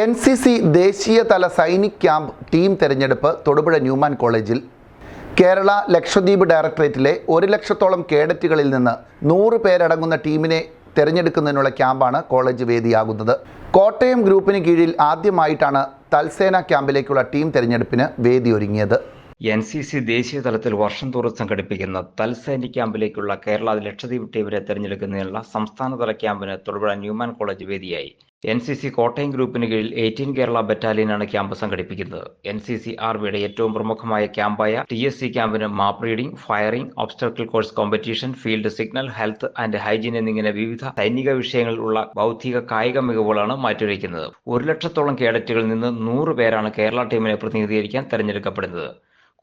N C C ദേശീയതല Sainik camp team തെരഞ്ഞെടുപ്പ് Thodupuzha Newman കോളേജിൽ. കേരള ലക്ഷദ്വീപ് ഡയറക്ടറേറ്റിലെ ഒരു ലക്ഷത്തോളം കേഡറ്റുകളിൽ നിന്ന് നൂറ് പേരടങ്ങുന്ന ടീമിനെ തിരഞ്ഞെടുക്കുന്നതിനുള്ള ക്യാമ്പാണ് കോളേജ് വേദിയാകുന്നത്. കോട്ടയം ഗ്രൂപ്പിന് കീഴിൽ ആദ്യമായിട്ടാണ് തൽസേന ക്യാമ്പിലേക്കുള്ള ടീം തെരഞ്ഞെടുപ്പിന് വേദിയൊരുങ്ങിയത്. എൻ സി സി ദേശീയ തലത്തിൽ വർഷം തോറും സംഘടിപ്പിക്കുന്ന തൽസൈനിക് ക്യാമ്പിലേക്കുള്ള കേരള ലക്ഷദ്വീപ് ടീമിനെ തെരഞ്ഞെടുക്കുന്നതിനുള്ള സംസ്ഥാനതല ക്യാമ്പിന് തൊടുപുഴ ന്യൂമാൻ കോളേജ് വേദിയായി. എൻ സി സി കോട്ടയം ഗ്രൂപ്പിന് കീഴിൽ എയ്റ്റീൻ കേരള ബറ്റാലിയനാണ് ക്യാമ്പ് സംഘടിപ്പിക്കുന്നത്. എൻ സി സി ആർമിയുടെ ഏറ്റവും പ്രമുഖമായ ക്യാമ്പായ ടി എസ് സി ക്യാമ്പിന് map reading firing obstacle course competition field signal health and hygiene എന്നിങ്ങനെ വിവിധ സൈനിക വിഷയങ്ങളിലുള്ള ബൗദ്ധിക കായിക മികവുകളാണ് മാറ്റിവയ്ക്കുന്നത് ഒരു ലക്ഷത്തോളം കേഡറ്റുകളിൽ നിന്ന് നൂറ് പേരാണ് കേരള ടീമിനെ പ്രതിനിധീകരിക്കാൻ തെരഞ്ഞെടുക്കപ്പെടുന്നത്.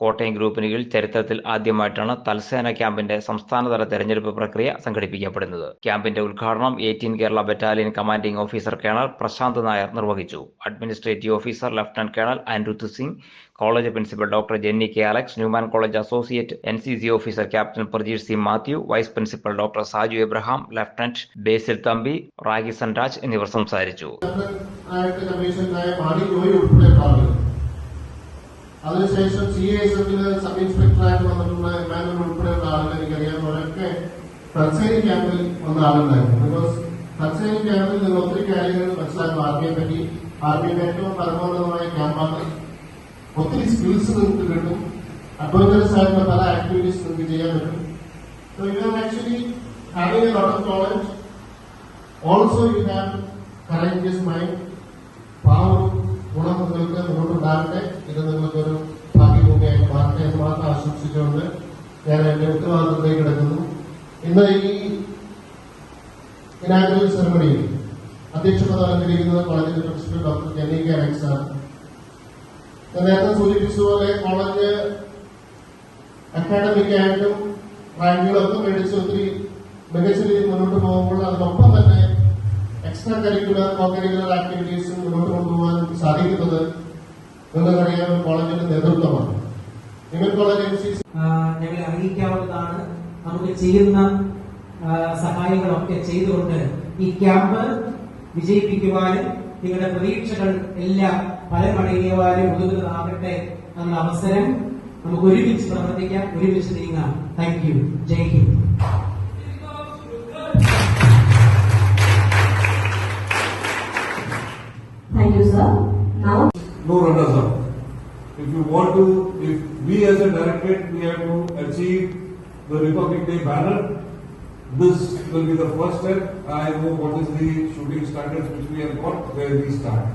കോട്ടയം ഗ്രൂപ്പിന് കീഴിൽ ചരിത്രത്തിൽ ആദ്യമായിട്ടാണ് തൽസേന ക്യാമ്പിന്റെ സംസ്ഥാനതല തെരഞ്ഞെടുപ്പ് പ്രക്രിയ സംഘടിപ്പിക്കപ്പെടുന്നത്. ക്യാമ്പിന്റെ ഉദ്ഘാടനം eighteen Kerala battalion commanding officer colonel Prashant Nair നിർവഹിച്ചു. Administrative officer lieutenant colonel Aniruddh Singh college principal doctor Jenny K Alex Newman college associate N C C officer captain Prajeesh C Mathew vice principal doctor Saju Abraham lieutenant Basil Thampi Ragi Raj എന്നിവർ സംസാരിച്ചു ആയിട്ട് കമ്മീഷനായ Mani Joy ഉൾപ്പെടെയുള്ള ആളുകൾ അതിനുശേഷം C S എഫിൽ sub ഇൻസ്പെക്ടറായിട്ട് വന്നിട്ടുള്ള എമാനുവൽ ഉൾപ്പെടെയുള്ള ആളുകൾ എനിക്കറിയാവുന്നവരൊക്കെ തൽസേനി ക്യാമ്പിൽ വന്ന ആളുണ്ടായിരുന്നു ബിക്കോസ് തൽസേനി ക്യാമ്പിൽ നിന്ന് ഒത്തിരി കാര്യങ്ങൾ മനസ്സിലാക്കും ആർമിയെ പറ്റി. ആർമിയുടെ ഏറ്റവും പരമോന്നതമായ ക്യാമ്പാണ്. ഒത്തിരി സ്കിൽസ് നിങ്ങൾക്ക് കിട്ടും. അഡ്വഞ്ചറസ് ആയിട്ടുള്ള പല ആക്ടിവിറ്റീസ് നിങ്ങൾക്ക് ചെയ്യാൻ പറ്റും. So you actually having a lot of knowledge also you have courageous mind പാവം ഇന്ന് ഈ ഇനാഗ്രൽ സെറമണിയിൽ അധ്യക്ഷപദം അലങ്കരിക്കുന്നത് കോളേജിന്റെ principal doctor Jenny K Alex ആണ്. ഞാൻ നേരത്തെ സൂചിപ്പിച്ചതുപോലെ കോളേജ് അക്കാഡമിക്കായിട്ടും റാങ്കുകളൊക്കെ മേടിച്ച് ഒത്തിരി മികച്ച രീതിയിൽ മുന്നോട്ട് പോകുമ്പോൾ അതിനൊപ്പം തന്നെ എക്സ്ട്രാ കരിക്കുലർ കോ കരിക്കുലർ ആക്ടിവിറ്റീസും മുന്നോട്ട് കൊണ്ടുപോകാൻ സാധിക്കുന്നത് നിങ്ങൾക്കറിയാവുന്ന കോളേജിന്റെ നേതൃത്വമാണ്. നിങ്ങൾ കോളേജ് ഞങ്ങളെ അറിയിക്കാവുന്നതാണ്. നമുക്ക് ചെയ്യുന്ന സഹായങ്ങളൊക്കെ ചെയ്തുകൊണ്ട് ഈ ക്യാമ്പ് വിജയിപ്പിക്കുവാനും നിങ്ങളുടെ പ്രതീക്ഷകൾ എല്ലാം ഫലമടയുവാനും ഉതകുന്നതാകട്ടെ എന്ന അവസരം നമുക്ക് ഒരുമിച്ച് പ്രവർത്തിക്കാം ഒരുമിച്ച് നീങ്ങാം thank you Jai Hind Thank you, sir. Now, no runners up. If you want to, if we as a directorate, we have to achieve the Republic Day banner, this will be the first step. I know what is the shooting standards which we have got, where we start.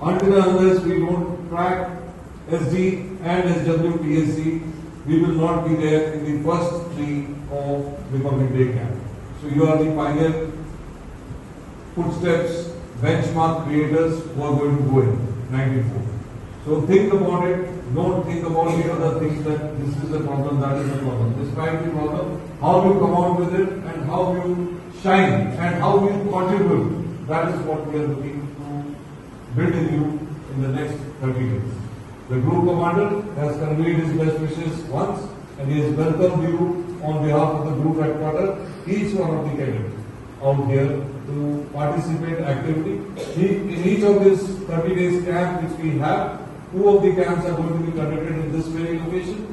Until unless we don't track SD and SWPSC, we will not be there in the first three of Republic Day camp. So you are the pioneer footsteps, benchmark creators who are going to go in 94. So think about it, don't think about the other things that this is a problem, that is a problem. Describe the problem, how you come out with it and how you shine and how you contribute. That is what we are looking to build in you in the next 30 days. The group commander has conveyed his best wishes once and he has welcomed you on behalf of the group headquarters, each one of the cadets out here to participate actively. He- In each of these 30 days camp which we have, two of the camps are going to be conducted in this very location.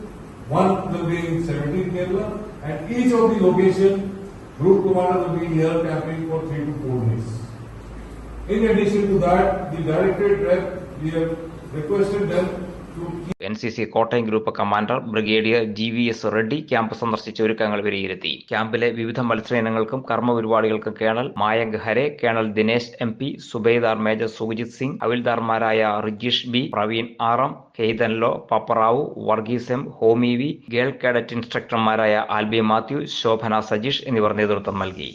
One will be in 17 Kerala and each of the location, group commander will be here camping for three to four days. In addition to that, the directorate rep, we have requested them N C C Kottayam group commander brigadier G V S Reddy camp സന്ദർശിച്ച ഒരുക്കങ്ങൾ വിലയിരുത്തി. ക്യാമ്പിലെ വിവിധ മത്സരയിനങ്ങൾക്കും കർമ്മ പരിപാടികൾക്കും colonel Mayank Hare colonel Dinesh M P subedar major Sujith Singh അവിൽദാർമാരായ Rijeesh B Praveen R M ഹെയ്തൻ law Papparao Varghese M Homi V girl cadet ഇൻസ്ട്രക്ടർമാരായ Albi Mathew Shobhana Sajeesh എന്നിവർ നേതൃത്വം നൽകി.